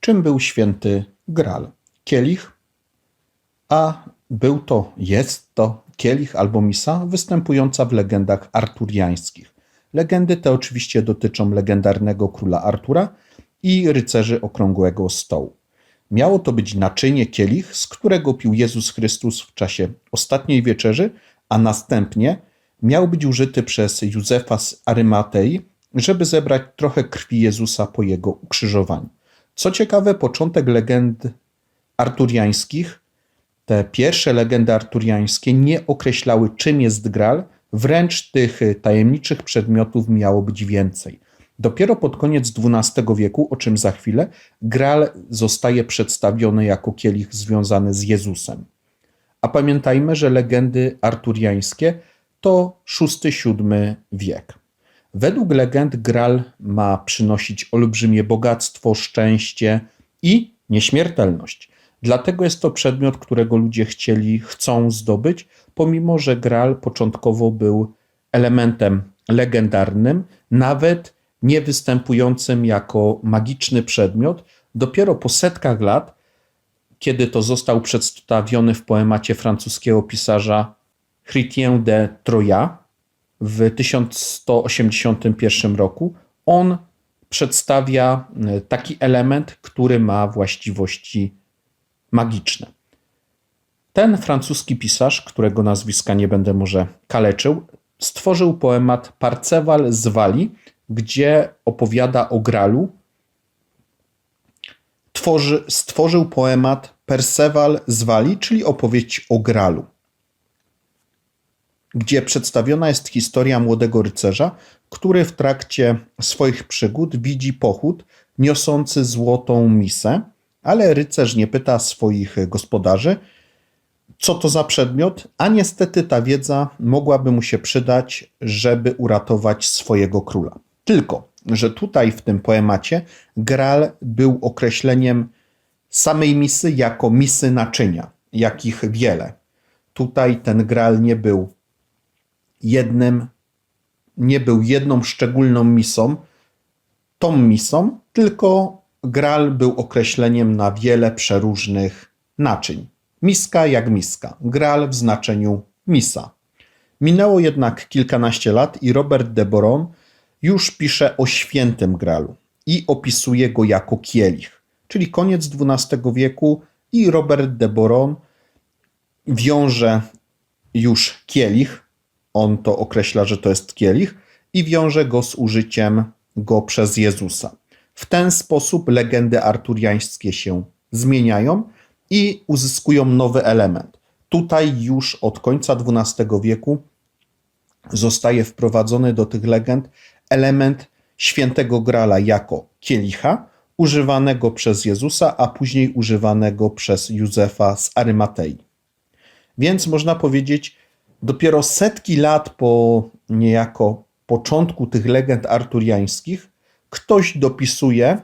Czym był święty Graal? Kielich, a był to, jest to kielich albo misa występująca w legendach arturiańskich. Legendy te oczywiście dotyczą legendarnego króla Artura i rycerzy okrągłego stołu. Miało to być naczynie kielich, z którego pił Jezus Chrystus w czasie ostatniej wieczerzy, a następnie miał być użyty przez Józefa z Arymatei, żeby zebrać trochę krwi Jezusa po jego ukrzyżowaniu. Co ciekawe, początek legend arturiańskich, te pierwsze legendy arturiańskie nie określały, czym jest Graal, wręcz tych tajemniczych przedmiotów miało być więcej. Dopiero pod koniec XII wieku, o czym za chwilę, Graal zostaje przedstawiony jako kielich związany z Jezusem. A pamiętajmy, że legendy arturiańskie to VI-VII wiek. Według legend Graal ma przynosić olbrzymie bogactwo, szczęście i nieśmiertelność. Dlatego jest to przedmiot, którego ludzie chcieli, chcą zdobyć, pomimo że Graal początkowo był elementem legendarnym, nawet nie występującym jako magiczny przedmiot. Dopiero po setkach lat, kiedy to został przedstawiony w poemacie francuskiego pisarza Chrétien de Troyes w 1181 roku, on przedstawia e, taki element, który ma właściwości magiczne. Ten francuski pisarz, którego nazwiska nie będę może kaleczył, stworzył poemat Parcewal z Walii, gdzie opowiada o Gralu. Tworzy, stworzył poemat Perceval z Walii, czyli opowieść o Gralu, gdzie przedstawiona jest historia młodego rycerza, który w trakcie swoich przygód widzi pochód niosący złotą misę, ale rycerz nie pyta swoich gospodarzy, co to za przedmiot, a niestety ta wiedza mogłaby mu się przydać, żeby uratować swojego króla. Tylko, że tutaj w tym poemacie Graal był określeniem samej misy jako misy naczynia, jakich wiele. Tutaj ten Graal nie był jednym, nie był jedną szczególną misą, tą misą, tylko Graal był określeniem na wiele przeróżnych naczyń. Miska jak miska, Graal w znaczeniu misa. Minęło jednak kilkanaście lat i Robert de Boron już pisze o świętym Gralu i opisuje go jako kielich, czyli koniec XII wieku i Robert de Boron wiąże już kielich, on to określa, że to jest kielich i wiąże go z użyciem go przez Jezusa. W ten sposób legendy arturiańskie się zmieniają i uzyskują nowy element. Tutaj już od końca XII wieku zostaje wprowadzony do tych legend element świętego grala jako kielicha, używanego przez Jezusa, a później używanego przez Józefa z Arymatei. Więc można powiedzieć, dopiero setki lat po niejako początku tych legend arturiańskich, ktoś dopisuje,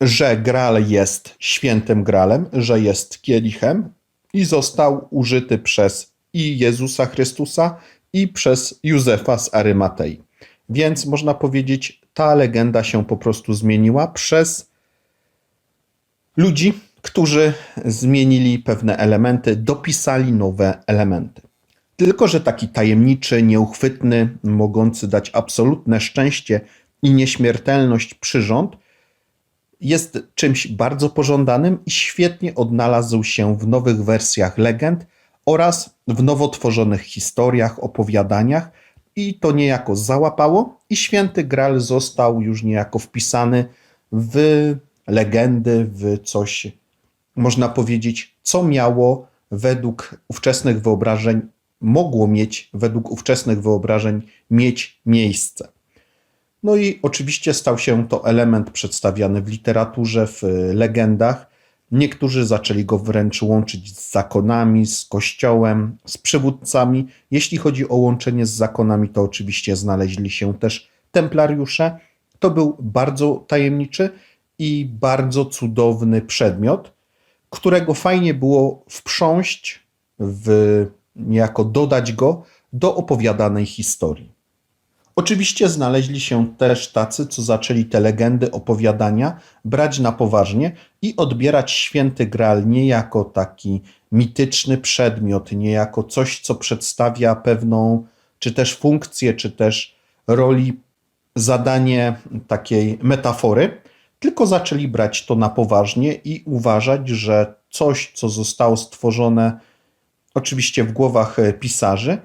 że Graal jest świętym Graalem, że jest kielichem i został użyty przez i Jezusa Chrystusa, i przez Józefa z Arymatei. Więc można powiedzieć, ta legenda się po prostu zmieniła przez ludzi, którzy zmienili pewne elementy, dopisali nowe elementy. Tylko, że taki tajemniczy, nieuchwytny, mogący dać absolutne szczęście i nieśmiertelność przyrząd jest czymś bardzo pożądanym i świetnie odnalazł się w nowych wersjach legend oraz w nowo tworzonych historiach, opowiadaniach i to niejako załapało i święty Graal został już niejako wpisany w legendy, w coś, można powiedzieć, co miało według ówczesnych wyobrażeń, mogło mieć według ówczesnych wyobrażeń mieć miejsce. No i oczywiście stał się to element przedstawiany w literaturze, w legendach. Niektórzy zaczęli go wręcz łączyć z zakonami, z kościołem, z przywódcami. Jeśli chodzi o łączenie z zakonami, to oczywiście znaleźli się też templariusze. To był bardzo tajemniczy i bardzo cudowny przedmiot, którego fajnie było wprząść, w, niejako dodać go do opowiadanej historii. Oczywiście znaleźli się też tacy, co zaczęli te legendy, opowiadania brać na poważnie i odbierać święty Graal nie jako taki mityczny przedmiot, nie jako coś, co przedstawia pewną, czy też funkcję, czy też roli, zadanie takiej metafory, tylko zaczęli brać to na poważnie i uważać, że coś, co zostało stworzone oczywiście w głowach pisarzy,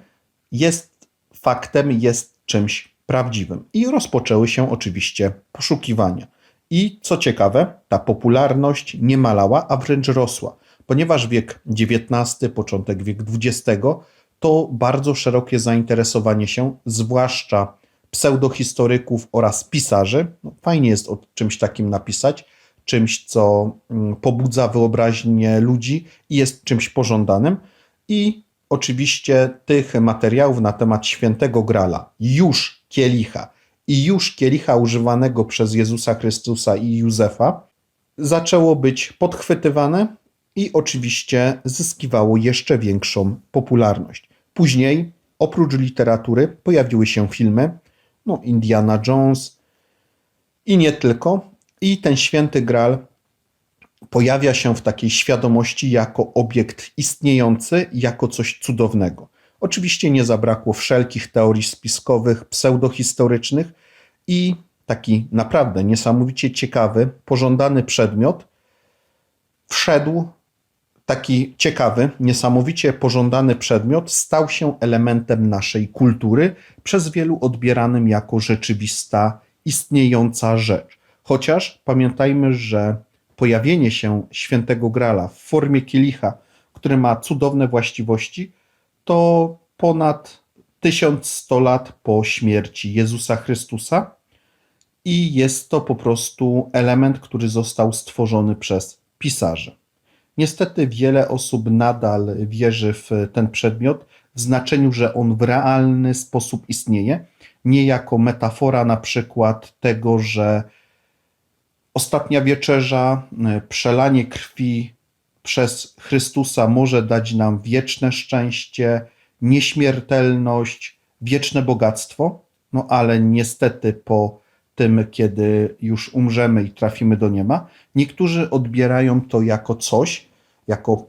jest faktem, jest czymś prawdziwym. I rozpoczęły się oczywiście poszukiwania. I co ciekawe, ta popularność nie malała, a wręcz rosła, ponieważ wiek XIX, początek wieku XX to bardzo szerokie zainteresowanie się, zwłaszcza pseudohistoryków oraz pisarzy. No, fajnie jest o czymś takim napisać, czymś, co mm, pobudza wyobraźnię ludzi i jest czymś pożądanym. I oczywiście tych materiałów na temat świętego Grala, już kielicha i już kielicha używanego przez Jezusa Chrystusa i Józefa, zaczęło być podchwytywane i oczywiście zyskiwało jeszcze większą popularność. Później, oprócz literatury, pojawiły się filmy, no Indiana Jones i nie tylko. I ten święty Graal pojawia się w takiej świadomości jako obiekt istniejący, jako coś cudownego. Oczywiście nie zabrakło wszelkich teorii spiskowych, pseudohistorycznych i taki naprawdę niesamowicie ciekawy, pożądany przedmiot wszedł, taki ciekawy, niesamowicie pożądany przedmiot stał się elementem naszej kultury, przez wielu odbieranym jako rzeczywista, istniejąca rzecz. Chociaż pamiętajmy, że pojawienie się świętego Grala w formie kielicha, który ma cudowne właściwości, to ponad 1100 lat po śmierci Jezusa Chrystusa i jest to po prostu element, który został stworzony przez pisarzy. Niestety wiele osób nadal wierzy w ten przedmiot w znaczeniu, że on w realny sposób istnieje, nie jako metafora na przykład tego, że ostatnia wieczerza, przelanie krwi przez Chrystusa może dać nam wieczne szczęście, nieśmiertelność, wieczne bogactwo, no ale niestety po tym, kiedy już umrzemy i trafimy do nieba, niektórzy odbierają to jako coś, jako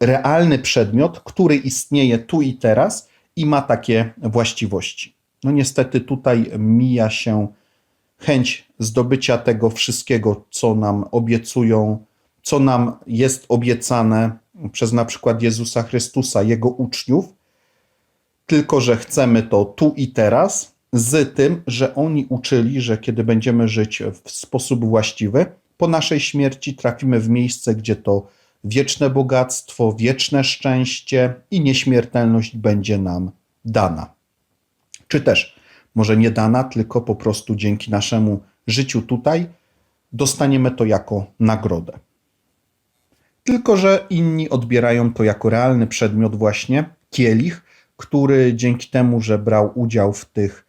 realny przedmiot, który istnieje tu i teraz i ma takie właściwości. No niestety tutaj mija się chęć zdobycia tego wszystkiego, co nam obiecują, co nam jest obiecane przez na przykład Jezusa Chrystusa, Jego uczniów, tylko że chcemy to tu i teraz, z tym, że oni uczyli, że kiedy będziemy żyć w sposób właściwy, po naszej śmierci trafimy w miejsce, gdzie to wieczne bogactwo, wieczne szczęście i nieśmiertelność będzie nam dana. Czy też może nie dana, tylko po prostu dzięki naszemu życiu tutaj dostaniemy to jako nagrodę. Tylko, że inni odbierają to jako realny przedmiot, właśnie kielich, który dzięki temu, że brał udział w tych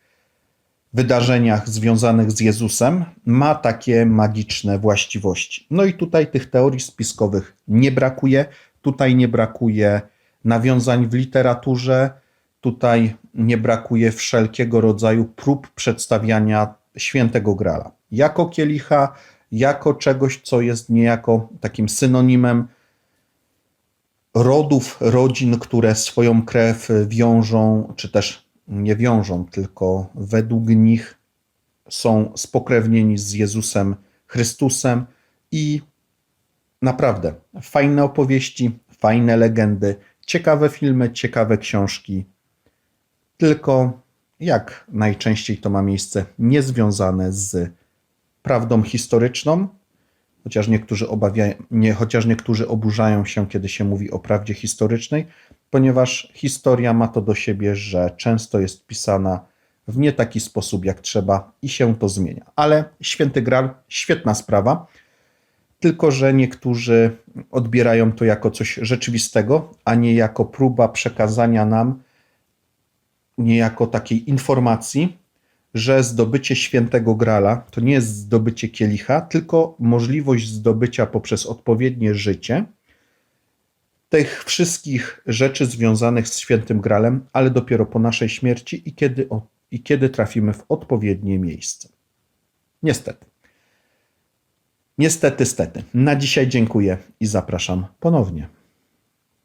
wydarzeniach związanych z Jezusem, ma takie magiczne właściwości. No i tutaj tych teorii spiskowych nie brakuje. Tutaj nie brakuje nawiązań w literaturze, tutaj nie brakuje wszelkiego rodzaju prób przedstawiania świętego grala jako kielicha, jako czegoś, co jest niejako takim synonimem rodów, rodzin, które swoją krew wiążą, czy też nie wiążą, tylko według nich są spokrewnieni z Jezusem Chrystusem i naprawdę fajne opowieści, fajne legendy, ciekawe filmy, ciekawe książki. Tylko jak najczęściej to ma miejsce niezwiązane z prawdą historyczną, chociaż niektórzy, obawia, nie, chociaż niektórzy oburzają się, kiedy się mówi o prawdzie historycznej, ponieważ historia ma to do siebie, że często jest pisana w nie taki sposób, jak trzeba i się to zmienia. Ale Święty Graal, świetna sprawa, tylko że niektórzy odbierają to jako coś rzeczywistego, a nie jako próba przekazania nam niejako takiej informacji, że zdobycie świętego grala to nie jest zdobycie kielicha, tylko możliwość zdobycia poprzez odpowiednie życie tych wszystkich rzeczy związanych z świętym gralem, ale dopiero po naszej śmierci i kiedy i kiedy trafimy w odpowiednie miejsce. Niestety. Niestety, stety. Na dzisiaj dziękuję i zapraszam ponownie.